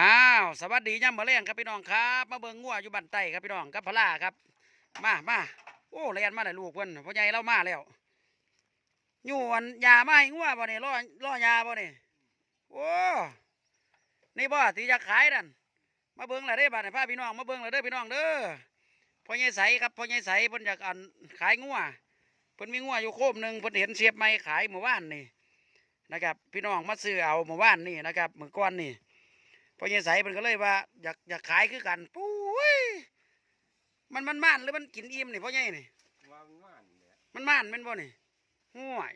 อ้าวสวัสดีย่ำมาเลี้ยงครับพี่น้องครับมาเบิงงัวอยู่บ้านใต้ครับพี่น้องกับพลาครับ มามาโอ้เรียนมาเลยลูกเพิ่นพ่อใหญ่เรามาแล้วอยู่อันยามาให้งัวบ่นี่ล่อล่อยาบ่นี่โอ้นี่บ่ที่จะขายนั่นมาเบิ่งและเด้บัดนี้พาพี่น้องมาเบิ่งและเด้อพี่น้องเด้อพ่อใหญ่ใสครับพ่อใหญ่ใสเพิ่นอยากอันขายงัวเพิ่นมีงัวอยู่โคมหนึ่งเพิ่นเห็นเสียบไม้ขายเมื่อวานนี่นะครับ พี่น้องมาซื้อเอาเมื่อวานนี่นะครับเมื่อก่อนนี่ พอเยายใสมันก็เลยว่า อยากอยากขายคือกันปุ้ยมันมันม่านหรือมันกินอิ่มนี่พ่อใหญ่นี่ว่ามันว่านเนี่ยมันม่านแมันบ่นี่ห่วย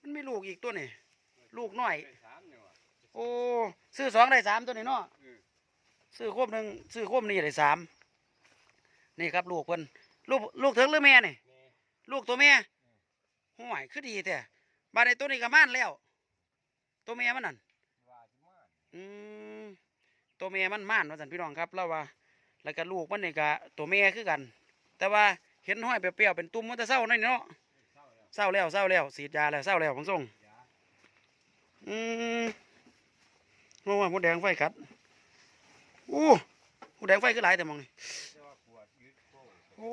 มันมีลูกอีกตัวนี่ลูกน้อยไปสามเนี่ยว่ะโอ้ซื้อสองได้สามตัวนี่เนาะเออซื้อควบหนึ่งซื้อควบนี่ได้สามนี่ครับลูกเพิ่นลูกลูกถึงหรือแม่นี่แม่ลูกตัวแม่ห่วยคือดีแต่บาดในตัวนี้ก็ม่านแล้ว ตัวแม่มันนั่นว่าที่ว่านอืม ตัวเมียมันม่านว่าสันพี่น้องครับแล้วว่า แล้วก็ลูกมันนี่ก็ตัวเมียคือกัน แต่ว่าเห็นห้อยเปรี้ยวๆเป็นตุ่มมันจะเศร้าหน่อยเนาะเศร้าแล้วเศร้าแล้วเสีดยาแล้วเศร้าแล้วผมส่งอืมโอ้ยมดแดงไฟกัดอู้มดแดงไฟคือหลายแต่มองนี่โป้โอ้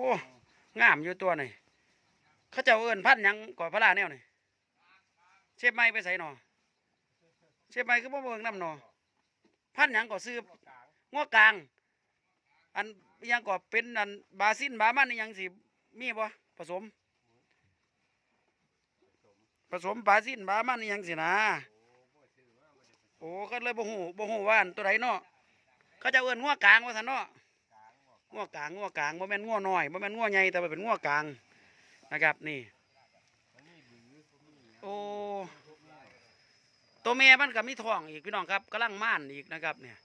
งามอยู่ตัวนี่เขาเจ้าเอิ้นพันยังก่อพระลาแนวนี่เชฟไม้ไปใส่หนอเชฟไม้คือบ่เบิ่งน้ำหนอ พันธุ์หยังก่อซื้อกลางง้อกลาง อันอิหยังก็เป็นอันบาซินบามันอิหยังสิมีบ่ผสม ผสมบาซินบามันอิหยังสินะโอ้บ่ซื้อมาบ่ได้ไปโอ้ก็เลยบ่ฮู้บ่ฮู้ว่าอันตัวใดเนาะเขาจะเอิ้นง้อกลางว่าซั่นเนาะกลางบอกง้อกลางง้อกลางบ่แม่นง้อน้อยบ่แม่นง้อใหญ่แต่ว่าเป็นง้อกลางนะครับนี่มันนี่บือบ่มีหยังโอ้ทุกแม่ ตัวแม่มันก็มีท้องอีกพี่น้องครับกำลังม่านอีกนะครับเนี่ย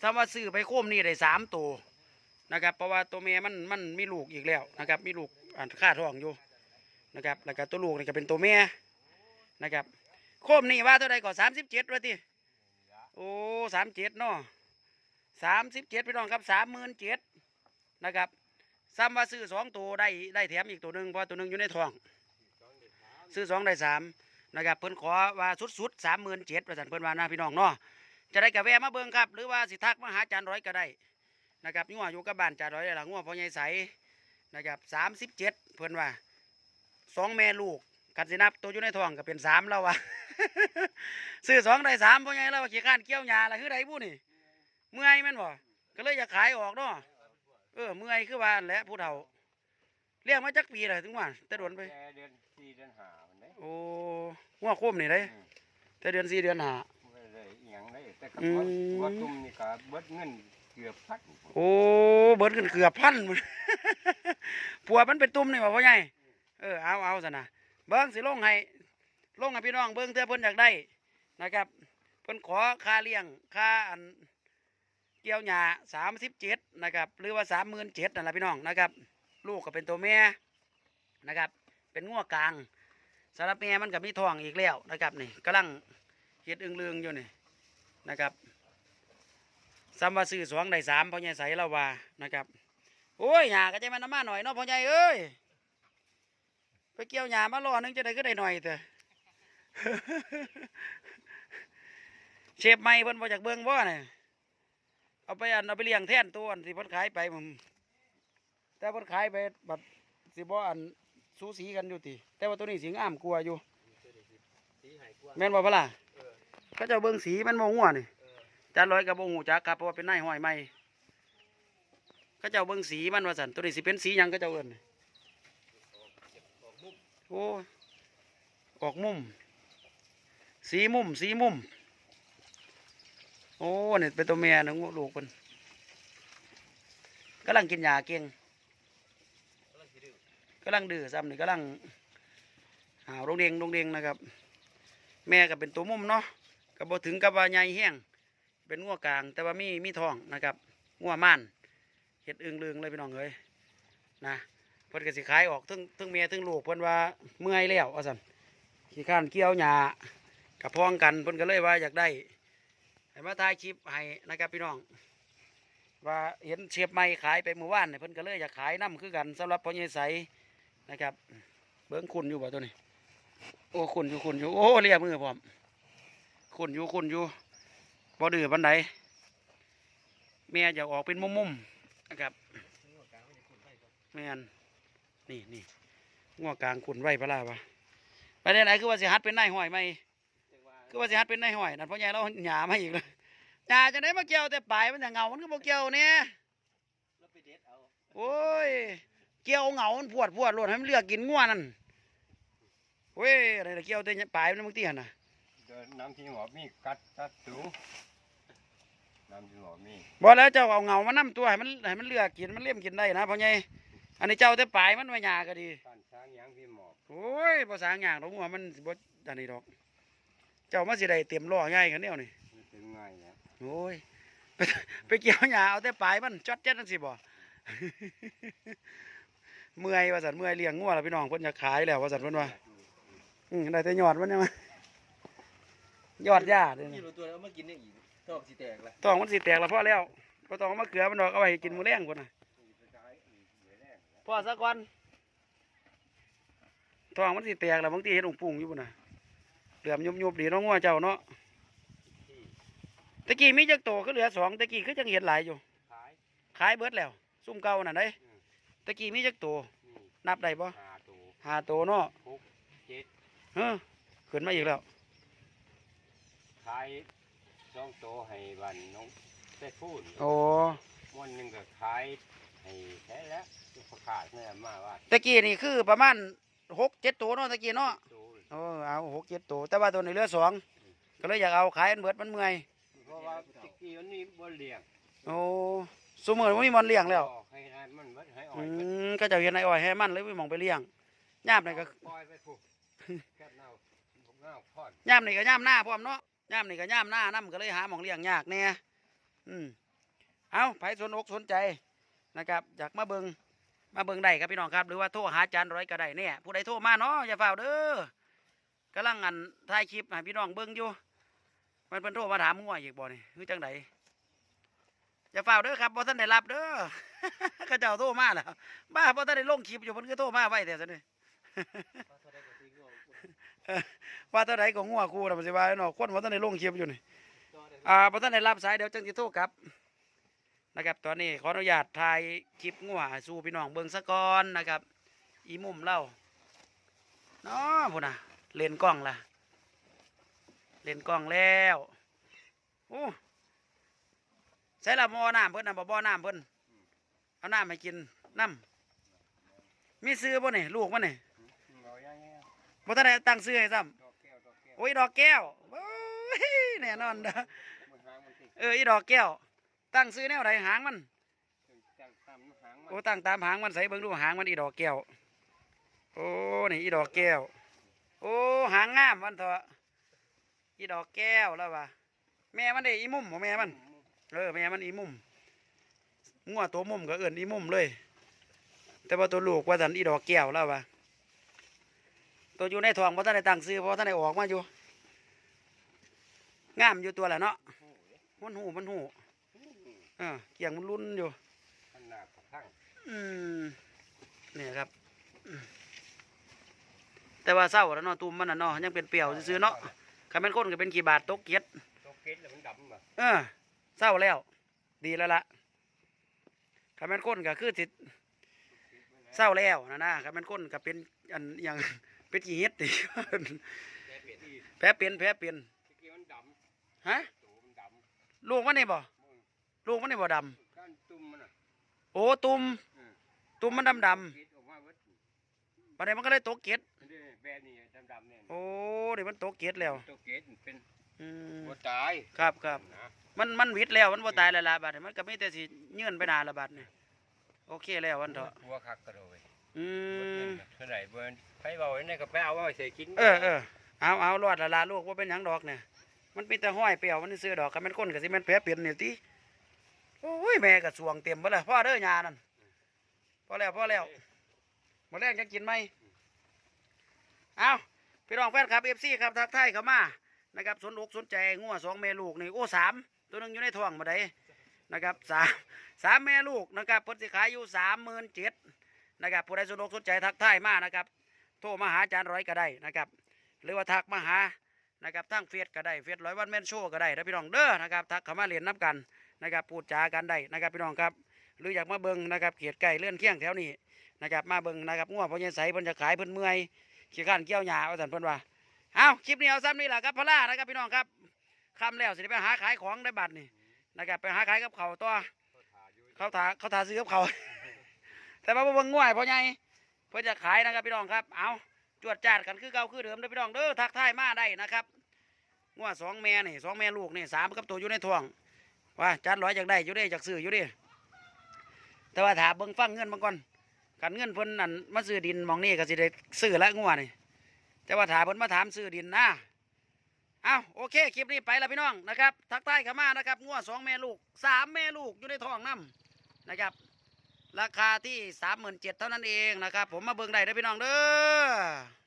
ถ้าว่าซื้อไปโคมนี่ได้สามตัวนะครับเพราะว่าตัวแม่มันมันมีลูกอีกแล้วนะครับ มีลูกอันค่าท้องอยู่นะครับแล้วก็ตัวลูกนี่ก็เป็นตัวแม่นะครับ โคมนี่ว่าเท่าไรก็สามสิบเจ็ดว่าติโอ้สามเจ็ดเนาะสามสิบเจ็ดพี่น้องครับสามหมื่นเจ็ดนะครับซ้ำว่าซื้อสองตัวได้ได้แถมอีกตัวหนึ่งเพราะตัวหนึ่งอยู่ในท้อง ซื้อสองได้สาม นะครับเพิ่นขอว่าสุดๆสามหมื่นเจ็ดประสันเพิ่นว่านะพี่น้องเนาะจะได้กะแวมาเบิ่งครับ หรือว่าสิทักมาหาจานร้อยก็ได้นะครับงัวอยู่กับบ้านจานร้อยหลังงัวพ่อใหญ่ใสนะครับสามสิบเจ็ดเพิ่นว่าสองแม่ลูกกันสินับตัวอยู่ในท้องก็เป็นสามแล้ววะซื้อสองได้สามพ่อใหญ่แล้วว่าขี้ข้านเกี้ยวหญ้าละคือไดบุนี่เมื่อยแม่นบ่ก็เลยอยากขายออกเนาะเออเมื่อยคือว่านและผู้เฒ่าเลี้ยงมาจักปีเลยถึงว่าแต่โดนไปเดือนสี่เดือนห้า อ้หัวโคมนี่เลยอืมแต่เดือนสี่เดือนหาบ่ได้อีหยังได้แต่ก็อืมว่าตุ่มนี่ก็เบิดเงินเกือบพันโอ้เบิดขึ้นเกือบพันหมดผัวมันเป็นตุ่มนี่บ่พ่อใหญ่เออเอาเอาซะนะเบิ้งสิลงให้ลงให้พี่น้องเบิ้งเพื่อเพิ่นอยากได้นะครับ เพิ่นขอค่าเลี้ยงค่าอันเกี่ยวหญ้าสามสิบเจ็ดนะครับ หรือว่าสามหมื่นเจ็ดนั่นแหละพี่น้องนะครับ ลูกก็เป็นตัวแม่นะครับ เป็นงัวกลาง สำหรับแม่มันก็มีท้องอีกแล้วนะครับนี่กำลังเฮ็ดอึงเลืองอยู่นี่นะครับซ้ำว่าซื้อสองได้สามพ่อใหญ่ใสเราว่านะครับโอ้ยหญ้าก็จะมันน้ำมาหน่อยเนาะพ่อใหญ่เอ้ยไปเกี่ยวหญ้ามารอนึงจะได้ก็ได้หน่อยเถอะเชฟไม่เพิ่นบ่จากเบิ่งบ่เนี่ยเอาไปอันเอาไปเลี้ยงแท่นตัวอันที่เพิ่นขายไปผมแต่เพิ่นขายไปบัดสิบ่อัน สูสีกันอยู่ติแต่ว่าตัวนี้สิงามกลัวาอยู่สีหายกว่าแม่นบ่พะล่ะเออเขาเจ้าเบิ่งสีมันบ่งัวนี่เออจานร้อยกับบ่ฮู้จักครับเพราะว่าเป็นนายห้อยใหม่เขาเจ้าเบิ่งสีมันว่าซั่นตัวนี้สิเป็นสีหยังเขาเจ้าเอิ้นนี่ออกมุกโอ้ยออกมุม สีมุมสีมุม โอ้นี่เป็นตัวเมียนะลูกเพิ่นกำลังกินยาเก่งกำลังสิดื้อ กำลังดื้อซ้ำนี่กำลังหาวโรงเดงโรงเดงนะครับ แม่ก็เป็นตัวมุมเนาะก็บ่ถึงกับว่าใหญ่แห้งเป็นงัวกลาง แต่ว่ามีมีทองนะครับงัวม่านเห็ดอึงลึงเลยพี่น้องเอ้ยนะเพิ่นก็สิขายออกทั้งทั้งเมียทั้งลูกเพิ่นว่าเมื่อยแล้วว่าซั่นขี้ข้านเกี่ยวหญ้ากับพ้องกันเพิ่นก็เลยว่าอยากได้ให้มาถ่ายคลิปให้นะครับพี่น้อง ว่าเห็นเชียบไม้ขายไปเมื่อวานเนี่ยเพิ่นก็เลยอยากขายน้ำคือกันสำหรับพ่อใหญ่ใส นะครับ เบิ้งคุณอยู่บ่ตัวนี้โอ้คุณอยู่คุณอยู่โอ้เรียมือพร้อมคุณอยู่คุณอยู่บ่ดื้อปันใดแม่จะออกเป็นมุมๆนะครับแม่นนี่นี่งัวกลางขุนไว้พระลาวะไปได้ไหนคือว่าสิฮัดเป็นนายห้อยไหมคือว่าสิฮัดเป็นนายห้อยนั่นเพราะยายเราหยามาอีกเลยหยาจะได้มาเกี่ยวแต่ปลายมันจะเงามันก็บ่เกี่ยวเนี่ยแล้วไปเด็ดเอาโอ้ย เกี่ยวเหงามันปวดปวดโลดให้มันเลือกกินง่วนั่นเว้ยอะไรนะเกี่ยวแต่ปลายมันมึงเตี้ยน่ะเดินน้ำที่หัวมีกัดตัดสูงน้ำที่หัวมีบอกแล้วเจ้าเอาเหงามานํตัวให้มันให้มันเลือกกินมันเลี่ยมกินได้นะพ่อใหญ่อันนี้เจ้าแต่ปลายมันไม่ยาก็ดีการช้างยางพี่หมอบโอ้ยภาษาอย่างดอกงัวมันสิบ่อันนี้ดอก เจ้ามาสิได้เต็มล้อง่ายกันแนวนี่มันถึงง่ายแล้วโอ้ยไปไปเกี่ยวหญ้าเอาแต่ปลายมันจอดเจ็ดจังสิบ่ เมื่อยว่าสันเมื่อยเลี้ยงงัวแล้วพี่น้องเพิ่นจะขายแล้วว่าสันเพิ่นว่าอืมได้แต่ยอดมันเนี่ยมั้ยยอดหญ้าเด้กินะนตัวแล้วมากินได้อีกทอกสิแตกละต้องมันสิแตกแล้วพอแล้วบ่ต้องเอามาเกลือมันดอกเอาไว้ให้กินมื้อแรงพุ่นน่ะพอซะก่อนท้องมันสิแตกแล้วบางทีเห็นอุ๋งปุ่งอยู่พุ่นน่ะเหลือมยุบๆดีเน้องงัวเจ้าเนาะตะกี้มีจักโตก็เหลือสองตะกี้คือจังเห็นหลายอยู่ ขายขายเบิดแล้ว ซุ่มเก่าน่ะได้อืม ตะกี้มีจักโตนี่นับได้บ่หาตัวหาโตเนาะเจ็ดเฮ้อขึ้นมาอีกแล้ว ขายสองตัวให้บันน้องเต้พูนโอ้วันหนึ่งก็ขายให้แท้แล้วประกาศแม่มาว่าตะกี้นี่คือประมาณหกเจ็ดตัวเนาะตะกี้เนาะตัวเออเอาหกเจ็ดตัวแต่ว่าตัวนี้เหลือสองก็เลยอยากเอาขายอันเบิดมันเมื่อยเพราะว่าตะกี้มันนี่บ่เลี้ยงโอ้สมมติว่ามีมันเลี้ยงแล้วออกให้ให้มันเบิดให้ อ่ออืยเบิดมก็จะเห็นไอ้อ้อยให้มันเลยไปหมองไปเลี้ยงย่ามนี่ก็ปล่อยไปผูกแค่เน่าพวกเน่าพอดย่ามนี่ก็ย่ามหน้าพร้อมเนาะย่ามนี่ก็ย่ามหน้านํก็เลยหาหมองเลี้ยงยากแน่อืมเอาไผสนอกสนใจนะครับ อยากมาเบิงมาเบิงได้ครับพี่น้องครับ หรือว่าโทรหาอาจารย์ร้อยก็ได้เนี่ยผู้ใดโทรมาเนาะอย่าเฝ้าเด้อกำลังอันถ่ายคลิปให้พี่น้องเบิ่งอยู่ มันเป็นโทรมาถามงัวอีกบ่นี่คือจังได อย่าเฝ้าเด้อครับบ่ท่านได้รับเด้อเขาเจ้าโทรมาแล้วบ้าบ่ท่านได้ลงคลิปอยู่คนก็โทรมาไว้แต่ซั่นนี่ว่าเท่าใดก็งัวกูน่ะมันสิว่าเนาะคนบ่ท่านได้ลงคลิปอยู่นี่อ่าบ่ท่านได้รับสายเดี๋ยวจังสิโทรกลับนะครับ ตอนนี้ขออนุญาตถ่ายคลิปงัวสู่พี่น้องเบิ่งซะกอนนะครับ อีมุมเล่าเนาะพุ่นน่ะเลนกล้องล่ะเลนกล้องแล้วโอ้ ใส่ละหมอน้ำเพิ่นน่ะบ่บ่อน้ำเพิ่นเอาน้ำให้กินน้ำมีซื้อบ่นี่ลูกมันนี่เอาอย่างเงี้ยบ่ทันได้ตั้งซื้อให้ซ้ำดอกแก้วดอกแก้วโอ้ยดอกแก้วโอ้ยแน่นอนเด้อมันหางมันติดเอออีดอกแก้ว ตั้งซื้อแนวใดหางมันจังตามหางมันโอ้ตั้งตามหางมันใส่เบิ่งดูหางมันอีดอกแก้วโอ้นี่อีดอกแก้ว โอ้หางงามวันเถอะอีดอกแก้วแล้ววะแม่มันได้อีมุมบ่แม่มัน เออแม่มันอีมุมงัวตัวมุมก็เอื่นอีมุมเลย แต่ว่าตัวลูกว่าสันอีดอกแก้วแล้ววะตัวอยู่ในท้องเพราะท่านได้ตั้งซื้อเพราะท่านได้ออกมาอยู่งามอยู่ตัวแหละเนาะมันหูมันหูเออเกียงมันรุนอยู่ขนาดกระทั่งอืมเนี่ยครับอืมแต่ว่าเศร้าแล้วเนาะตุ่มมันน่ะเนาะยังเป็นเปรียวซื้อๆเนาะคันเป็นคนก็เป็นกี่บาทตกเกียดดอกเก็ดแล้วมันดำอะเออ เศร้าแล้ว ดีแล้วล่ะคันเป็นคนก็คือสิเศร้าแล้วนะนะคันเป็นคนก็เป็นอันอย่างเป็นกี่เฮ็ดติแต่เปลี่ยนอีกแผลเป็นแผลเป็นตะกี้มันดฮะำตัวมันดลูกมันนี่บ่ำมึงลูกมันนี่บ่ดำก้านตุ้มมันอะโอ้ตุ่มอืมตุ่มมันดำดเก็ดออกมาเบิดำประเดี๋ยวมันก็เลยตกเกียดมันได้แบบนี้ดำๆเนี่ยโอ้เดี๋ยวมันตกเกียดแล้วตัวเก็ดมันเป็นอืมบ่ตายครับครับนะ มันมันหวิดแล้วมันบ่ตายแล้วล่ะบัดนี้มันก็มีแต่สิยื่นไปหนาละบัดนี่โอเคแล้ววันเถอะหัวคักกระโดดอืเบิดมเงินน่ะเท่าไหร่เบิ่นไผเว้าไว้ในกระเป๋าเอาไว้ใส่กินเออเออเอาเอารอดละลาลูกว่าเป็นหยังดอกเนี่ยมันเป็นแต่ห้อยเปรียวมันซื้อดอกคันแมันก้นก็สิแมันแผลเปลี่ยนนี่ติโอ้ยแม่ก็สวงเต็มเบ่ล่ะพ่อเด้อยานั่นพอแล้วพอแล้วมื้อแรกจะกินไหมเอาพี่น้องแฟนคลับ FC ครับทักทายเข้ามานะครับสนอกสนใจงัวสองแม่ลูกนี่โอ้สาม ตัวหนึงอยู่ในท้องบ่ได้นะครับสามสามแม่ลูกนะครับพิ่นสิขายอยู่37,000นเจ็ดนะครับผู้ใดสนอกสนใจทักทายมานะครับ โทรมาหาอาจารย์ร้อยก็ได้นะครับ หรือว่าทักมาหานะครับทั้งเฟซก็ได้เฟซร้อยวันแม่นโชว์ก็ได้นะพี่น้องเด้อนะครับทักเข้ามาเรียนน้กันนะครับพูดจากันได้นะครับพี่น้องครับหรืออยากมาเบิ่งนะครับเขียดไก่เลื่อนเคียงแถวนี้นะครับมาเบิ่งนะครับงัวพ่อใหญ่ใสเพิ่นจะขายเพิ่นเมื่อยขี้ข้านเกี่ยวหญ้าว่าซั่นเพิ่นว่าเอาคลิปนี้เอาซ้ำนี่แหละครับพล่านะครับพี่น้องครับ คำแล้วสิได้ไปหาขายของได้บัดนี่นะครับไปหาขายกับเขาวตัวเขาถาเขาถาซื้อกับเขาวแต่ว่าบ่เบิ่งง่วยพ่อใหญ่เพิ่นจะขายนะครับพี่น้องครับ เอาจวดจาดกันคือเก่าคือเดิมเด้อพี่น้องเด้อทักทายมาได้นะครับงัวสองแม่นี่สองแม่ลูกนี่สามกับตัวอยู่ในท้องว่าจัดร้อยจากได้อยู่เด้จากซื้ออยู่เด้แต่ว่าถ้าเบิ่งฟังเงินบางก่อนกันเงินเพิ่นนั่นมาซื้อดินหมองนี่ก็สิได้ซื้อละงัวนี่แต่ว่าถ้าเพิ่นมาถามซื้อดินนะ เอาโอเคคลิปนี้ไปแล้วพี่น้องนะครับทักทายข้ามานะครับงัวสองแม่ลูกสามแม่ลูกอยู่ในท้องน้ำนะครับ ราคาที่สามหมื่นเจ็ดเท่านั้นเองนะครับ ผมมาเบิ่งได้เด้อพี่น้องเด้อ